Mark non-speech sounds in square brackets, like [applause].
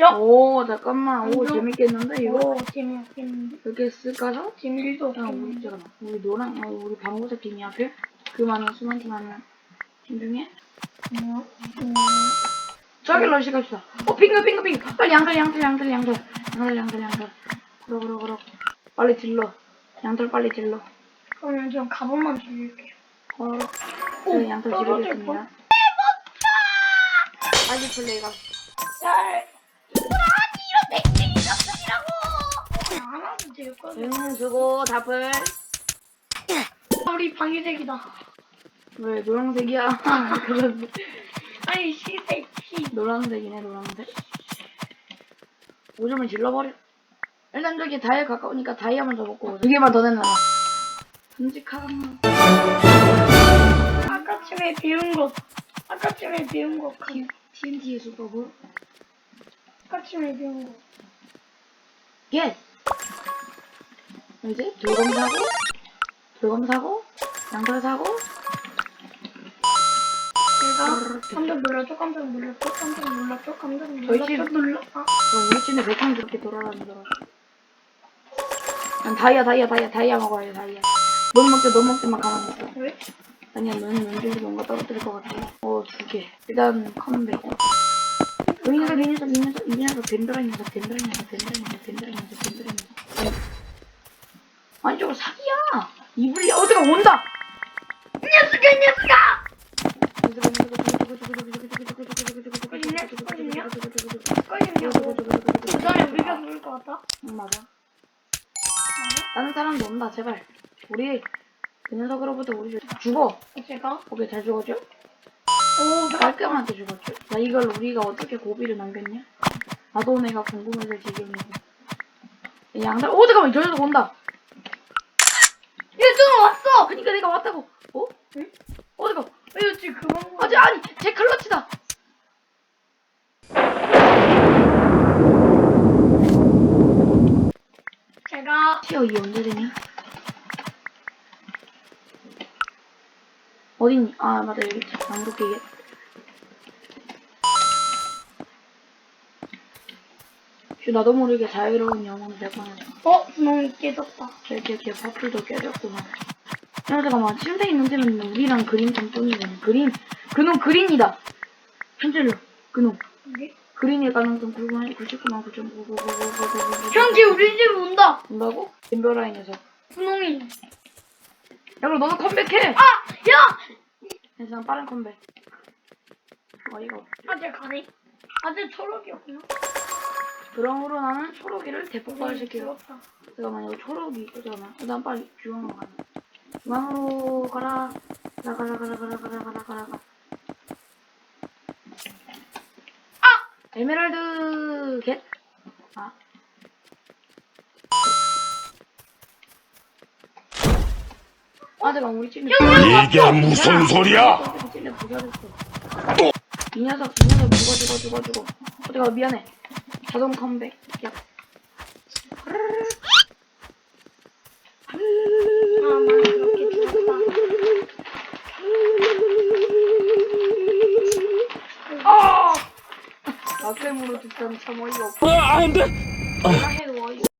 야! 오 잠깐만. 오 재밌겠는데 이거? 오, 재미없겠는데? 이렇게 쓸까서? 재미도 야 우리 없겠는데? 잠깐만 우리 노랑 어, 우리 방구석 팀이야 별? 그 많은 수많게 많은 팀 중에? 음, 음, 저기로 시갑시다. 어 핑크 핑크 핑크. 빨리 양털 양털 양털 양털. 양털 양털 양털. 그러 그러 그러 빨리 질러. 양털 빨리 질러. 그러면 좀 가본만 빌릴게요. 어. 오, 네, 양털 떨어질 지르겠습니다 빨리 플레이 갑시다 잘. 아니, 이런! 안 하면 될 거야. 응 수고 다플 우리 방위색이다. 왜 노란색이야 [laughs] 그런 아니, 시새끼. 노란색이네 노란색 오줌을 질러버려 일단 저기 다이아 가까우니까 다이아 먼저 먹고 두 개만 더 내놔라 듬직하구나 아까쯤에 비운 거. 아까쯤에 비운 거. 그- TNT의 슈퍼볼 아까쯤에 비운 거. 예 이제 돌검 사고 돌검 사고 양털 사고. 내가 깜짝 놀랐죠, 깜짝 놀랐죠, 깜짝 놀랐죠, 깜짝 저희 놀랐죠, 집- 놀라. 아, 그럼 우리 집에 백탕 그렇게 돌아다니더라고. 난 다이아 다이아 다이아 다이아 먹어야 돼 다이아. 넌 먹지 넌 먹지만 가만히 있어. 왜? 아니야, 너는 왠지 뭔가 떨어뜨릴 것 같아. 어, 두 개. 일단 컴백. 이 녀석, 이 녀석, 이 녀석, 이 녀석, 덴드라 이 녀석, 덴드라 이 녀석, 덴드라 이 녀석, 덴드라 이 녀석, 덴드라 이 녀석. 아니, 저거 사기야. 이불이 어디가 온다. 이 녀석아, 이 녀석아! 꺼지냐고. 그 전에 우리가 부를 것 같다? 응, 맞아. 다른 사람도 온다, 제발. 우리 그 녀석으로부터 우리 죽어. 제가? 오케이, 잘 죽었죠? 오, 나 깔끔하게 죽었죠? 나 이걸 우리가 어떻게 고비를 남겼냐? 나도 내가 궁금해서 지금이고. 양달, 오, 잠깐만, 저 녀석 온다! 얘좀 왔어! 그니까 내가 왔다고! 어? 응? 어, 잠깐. 이거 지금 그만. 아직, 아니, 제 클러치다! 제가 티어 2 언제 되냐? 어딨니? 아, 맞아, 여기 있지. 양도끼 이게. 휴, 나도 모르게 자유로운 될 뻔했어. 어? 분홍이 깨졌다. 이렇게 버플도 깨졌구나. 야, 잠깐만. 침대 있는 데는 우리랑 그린 점점이네. 그린, 그놈 그린이다. 현질로, 그놈. 여기? 그린일 가능성 99만 99만 9.9999999. 형지 우리 집 온다. 온다고? 엠벼라인 녀석. 분홍이. 야, 그럼 너는 컴백해! 아! 야! 난 빠른 컴백. 어이가 없 아재 가네. 아재 초록이었구나. 그러므로 나는 초록이를 대폭발시키고. 죽었다. 잠깐만, 여기 초록이 있잖아. 일단 빨리 중앙으로 가자. 중앙으로 가라. 가라, 가라, 가라, 가라, 가라, 가라, 가라. 가. 아! 에메랄드 겟? 아. 아, 잠깐, 우리 찜이. 이게 무슨 소리야? 이 녀석, 이 녀석 죽어, 죽어, 죽어, 죽어. 어, 잠깐, 미안해. 자동 컴백. 야. 아. 아! 악괴물로 듣다니 참 어이가 없어. 아, 안 돼! 내가 해.